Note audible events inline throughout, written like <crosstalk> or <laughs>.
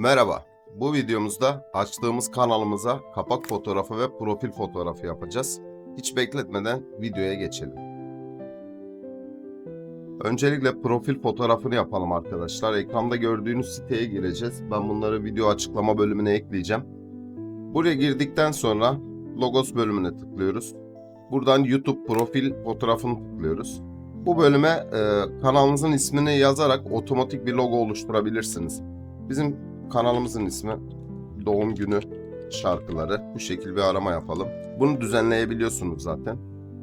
Merhaba. Bu videomuzda açtığımız kanalımıza kapak fotoğrafı ve profil fotoğrafı yapacağız. Hiç bekletmeden videoya geçelim. Öncelikle profil fotoğrafını yapalım arkadaşlar. Ekranda gördüğünüz siteye gireceğiz. Ben bunları video açıklama bölümüne ekleyeceğim. Buraya girdikten sonra logos bölümüne tıklıyoruz. Buradan YouTube profil fotoğrafını tıklıyoruz. Bu bölüme e, kanalınızın ismini yazarak otomatik bir logo oluşturabilirsiniz. Bizim kanalımızın ismi Doğum Günü Şarkıları. Bu şekilde bir arama yapalım. Bunu düzenleyebiliyorsunuz zaten.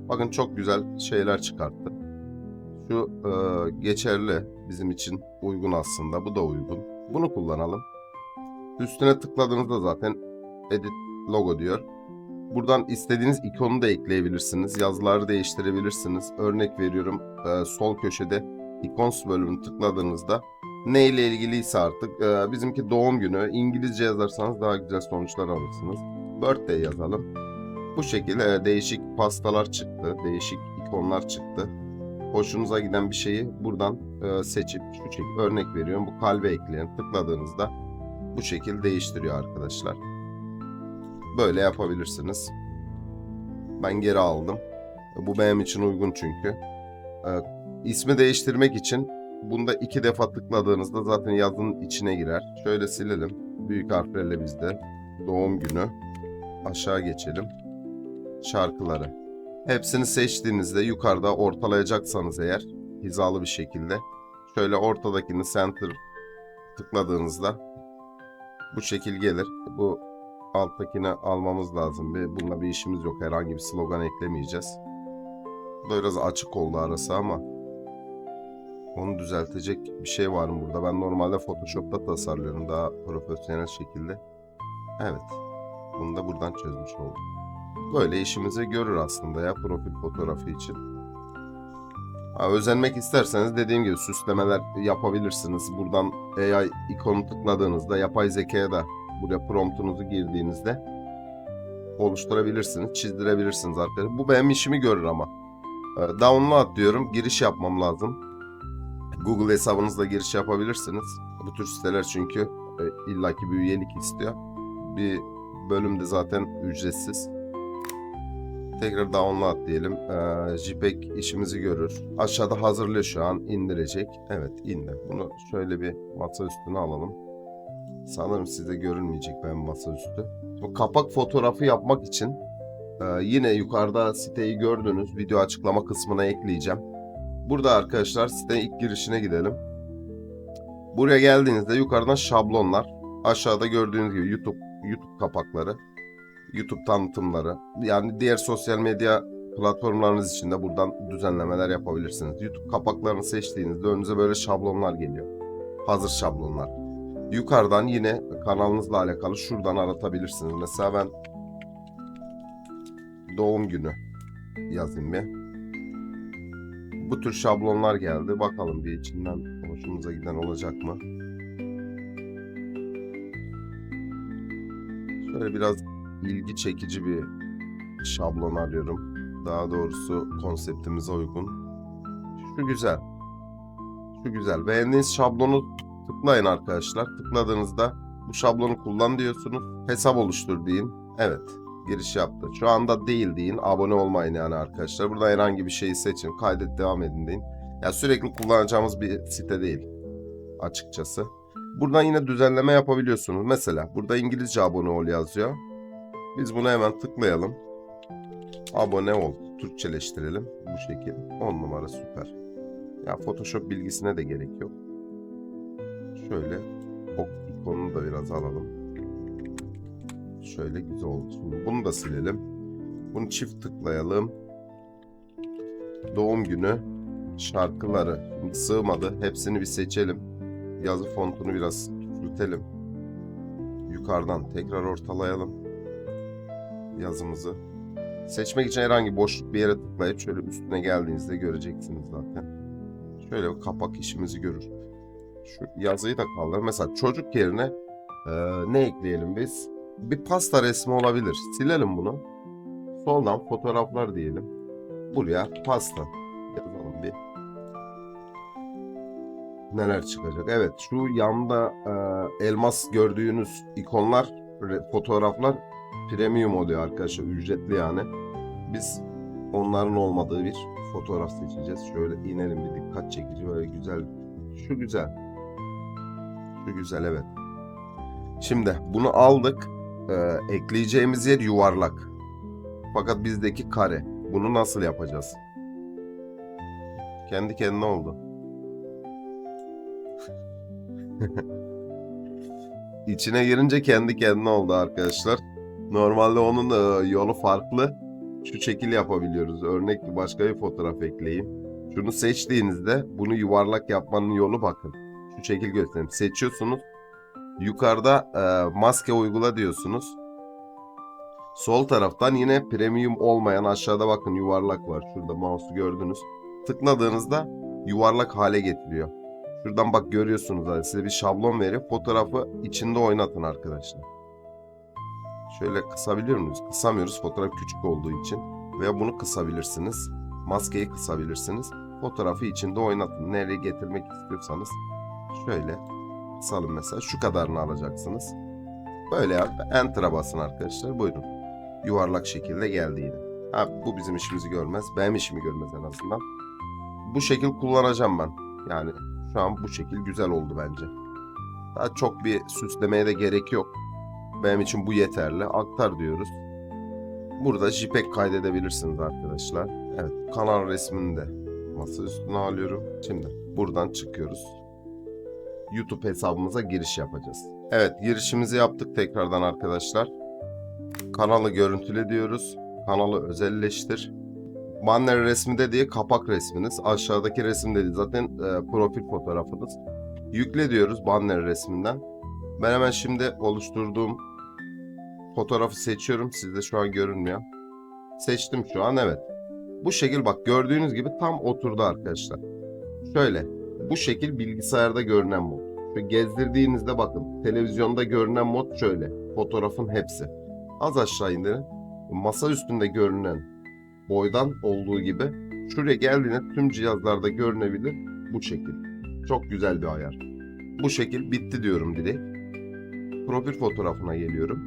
Bakın çok güzel şeyler çıkarttı. Şu e, geçerli bizim için uygun aslında. Bu da uygun. Bunu kullanalım. Üstüne tıkladığınızda zaten edit logo diyor. Buradan istediğiniz ikonu da ekleyebilirsiniz. Yazıları değiştirebilirsiniz. Örnek veriyorum e, sol köşede ikons bölümünü tıkladığınızda ne ilgiliyse artık e, bizimki doğum günü İngilizce yazarsanız daha güzel sonuçlar alırsınız. Birthday yazalım. Bu şekilde e, değişik pastalar çıktı. Değişik ikonlar çıktı. Hoşunuza giden bir şeyi buradan e, seçip şu şekilde örnek veriyorum. Bu kalbe ekleyin. Tıkladığınızda bu şekilde değiştiriyor arkadaşlar. Böyle yapabilirsiniz. Ben geri aldım. Bu benim için uygun çünkü. E, ismi değiştirmek için bunda iki defa tıkladığınızda zaten yazının içine girer. Şöyle silelim. Büyük harflerle bizde. Doğum günü. Aşağı geçelim. Şarkıları. Hepsini seçtiğinizde yukarıda ortalayacaksanız eğer hizalı bir şekilde şöyle ortadakini center tıkladığınızda bu şekil gelir. Bu alttakini almamız lazım. Bir, bununla bir işimiz yok. Herhangi bir slogan eklemeyeceğiz. Bu da biraz açık oldu arası ama onu düzeltecek bir şey var mı burada? Ben normalde Photoshop'ta tasarlıyorum daha profesyonel şekilde. Evet. Bunu da buradan çözmüş oldum. Böyle işimizi görür aslında ya profil fotoğrafı için. Ha, özenmek isterseniz dediğim gibi süslemeler yapabilirsiniz. Buradan AI ikonu tıkladığınızda yapay zekaya da buraya promptunuzu girdiğinizde oluşturabilirsiniz, çizdirebilirsiniz arkadaşlar. Bu benim işimi görür ama. Ee, Download diyorum, giriş yapmam lazım. Google hesabınızla giriş yapabilirsiniz. Bu tür siteler çünkü e, illaki bir üyelik istiyor. Bir bölüm de zaten ücretsiz. Tekrar download diyelim. Ee, JPEG işimizi görür. Aşağıda hazırlıyor şu an. indirecek. Evet indi. Bunu şöyle bir masa üstüne alalım. Sanırım size görünmeyecek benim masaüstü. Bu kapak fotoğrafı yapmak için e, yine yukarıda siteyi gördünüz. Video açıklama kısmına ekleyeceğim. Burada arkadaşlar sitenin ilk girişine gidelim. Buraya geldiğinizde yukarıdan şablonlar. Aşağıda gördüğünüz gibi YouTube YouTube kapakları. YouTube tanıtımları. Yani diğer sosyal medya platformlarınız için de buradan düzenlemeler yapabilirsiniz. YouTube kapaklarını seçtiğinizde önünüze böyle şablonlar geliyor. Hazır şablonlar. Yukarıdan yine kanalınızla alakalı şuradan aratabilirsiniz. Mesela ben doğum günü yazayım bir. Bu tür şablonlar geldi. Bakalım bir içinden hoşumuza giden olacak mı? Şöyle biraz ilgi çekici bir şablon arıyorum. Daha doğrusu konseptimize uygun. Şu güzel. Şu güzel. Beğendiğiniz şablonu tıklayın arkadaşlar. Tıkladığınızda bu şablonu kullan diyorsunuz. Hesap oluştur deyin. Evet. Giriş yaptı. Şu anda değil deyin. Abone olmayın yani arkadaşlar. Burada herhangi bir şeyi seçin. Kaydet devam edin deyin. Ya sürekli kullanacağımız bir site değil. Açıkçası. Buradan yine düzenleme yapabiliyorsunuz. Mesela burada İngilizce abone ol yazıyor. Biz bunu hemen tıklayalım. Abone ol. Türkçeleştirelim. Bu şekil. 10 numara süper. Ya Photoshop bilgisine de gerek yok. Şöyle ok ikonunu da biraz alalım. Şöyle güzel oldu. Şimdi bunu da silelim. Bunu çift tıklayalım. Doğum günü şarkıları. Şimdi sığmadı. Hepsini bir seçelim. Yazı fontunu biraz küçültelim. Yukarıdan tekrar ortalayalım yazımızı. Seçmek için herhangi boşluk bir yere tıklayıp şöyle üstüne geldiğinizde göreceksiniz zaten. Şöyle kapak işimizi görür. Şu yazıyı da kaldır. Mesela çocuk yerine e, ne ekleyelim biz? Bir pasta resmi olabilir. Silelim bunu. Soldan fotoğraflar diyelim. Buraya pasta yazalım bir. neler çıkacak. Evet şu yanda e, elmas gördüğünüz ikonlar, re- fotoğraflar premium oluyor arkadaşlar. Ücretli yani. Biz onların olmadığı bir fotoğraf seçeceğiz. Şöyle inelim bir dikkat çekici böyle güzel. Şu güzel. Şu güzel evet. Şimdi bunu aldık. Ee, ekleyeceğimiz yer yuvarlak. Fakat bizdeki kare. Bunu nasıl yapacağız? Kendi kendine oldu. <laughs> İçine girince kendi kendine oldu arkadaşlar. Normalde onun e, yolu farklı. Şu şekil yapabiliyoruz. Örnek başka bir fotoğraf ekleyeyim. Şunu seçtiğinizde bunu yuvarlak yapmanın yolu bakın. Şu şekil göstereyim. Seçiyorsunuz. Yukarıda e, maske uygula diyorsunuz. Sol taraftan yine premium olmayan aşağıda bakın yuvarlak var. Şurada mouse'u gördünüz. Tıkladığınızda yuvarlak hale getiriyor. Şuradan bak görüyorsunuz hani size bir şablon verip fotoğrafı içinde oynatın arkadaşlar. Şöyle kısabiliyor muyuz? Kısamıyoruz fotoğraf küçük olduğu için. Veya bunu kısabilirsiniz. Maskeyi kısabilirsiniz. Fotoğrafı içinde oynatın. Nereye getirmek istiyorsanız şöyle kısalım mesela. Şu kadarını alacaksınız. Böyle yap. Enter'a basın arkadaşlar. Buyurun. Yuvarlak şekilde geldi yine. Ha, bu bizim işimizi görmez. Benim işimi görmez en azından. Bu şekil kullanacağım ben. Yani şu an bu şekil güzel oldu bence. Daha çok bir süslemeye de gerek yok. Benim için bu yeterli. Aktar diyoruz. Burada JPEG kaydedebilirsiniz arkadaşlar. Evet kanal resmini de masa üstüne alıyorum. Şimdi buradan çıkıyoruz. YouTube hesabımıza giriş yapacağız. Evet girişimizi yaptık tekrardan arkadaşlar. Kanalı görüntüle diyoruz. Kanalı özelleştir. Banner resmi dediği kapak resminiz. Aşağıdaki resim dediği zaten e, profil fotoğrafınız. Yükle diyoruz banner resminden. Ben hemen şimdi oluşturduğum fotoğrafı seçiyorum. Sizde şu an görünmüyor. Seçtim şu an evet. Bu şekil bak gördüğünüz gibi tam oturdu arkadaşlar. Şöyle bu şekil bilgisayarda görünen mod. Gezdirdiğinizde bakın televizyonda görünen mod şöyle. Fotoğrafın hepsi. Az aşağı indirin. Masa üstünde görünen boydan olduğu gibi şuraya geldiğinde tüm cihazlarda görünebilir bu şekil. Çok güzel bir ayar. Bu şekil bitti diyorum direkt. Profil fotoğrafına geliyorum.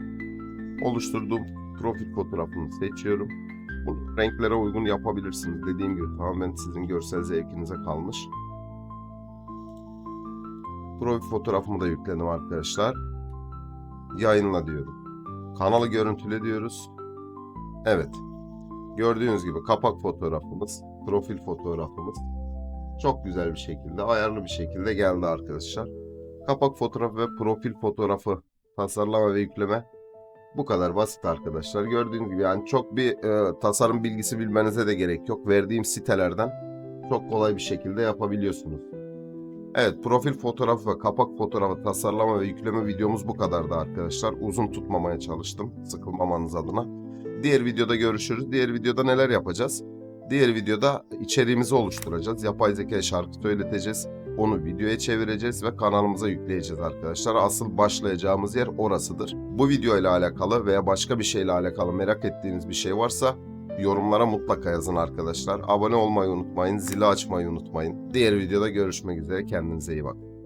Oluşturduğum profil fotoğrafını seçiyorum. Bunu renklere uygun yapabilirsiniz. Dediğim gibi tamamen sizin görsel zevkinize kalmış. Profil fotoğrafımı da yükledim arkadaşlar. Yayınla diyorum. Kanalı görüntüle diyoruz. Evet. Gördüğünüz gibi kapak fotoğrafımız, profil fotoğrafımız çok güzel bir şekilde, ayarlı bir şekilde geldi arkadaşlar. Kapak fotoğrafı ve profil fotoğrafı tasarlama ve yükleme bu kadar basit arkadaşlar. Gördüğünüz gibi yani çok bir e, tasarım bilgisi bilmenize de gerek yok. Verdiğim sitelerden çok kolay bir şekilde yapabiliyorsunuz. Evet, profil fotoğrafı ve kapak fotoğrafı tasarlama ve yükleme videomuz bu kadardı arkadaşlar. Uzun tutmamaya çalıştım sıkılmamanız adına. Diğer videoda görüşürüz. Diğer videoda neler yapacağız? Diğer videoda içeriğimizi oluşturacağız. Yapay zeka şarkı söyleteceğiz. Onu videoya çevireceğiz ve kanalımıza yükleyeceğiz arkadaşlar. Asıl başlayacağımız yer orasıdır. Bu video ile alakalı veya başka bir şeyle alakalı merak ettiğiniz bir şey varsa yorumlara mutlaka yazın arkadaşlar. Abone olmayı unutmayın, zili açmayı unutmayın. Diğer videoda görüşmek üzere. Kendinize iyi bakın.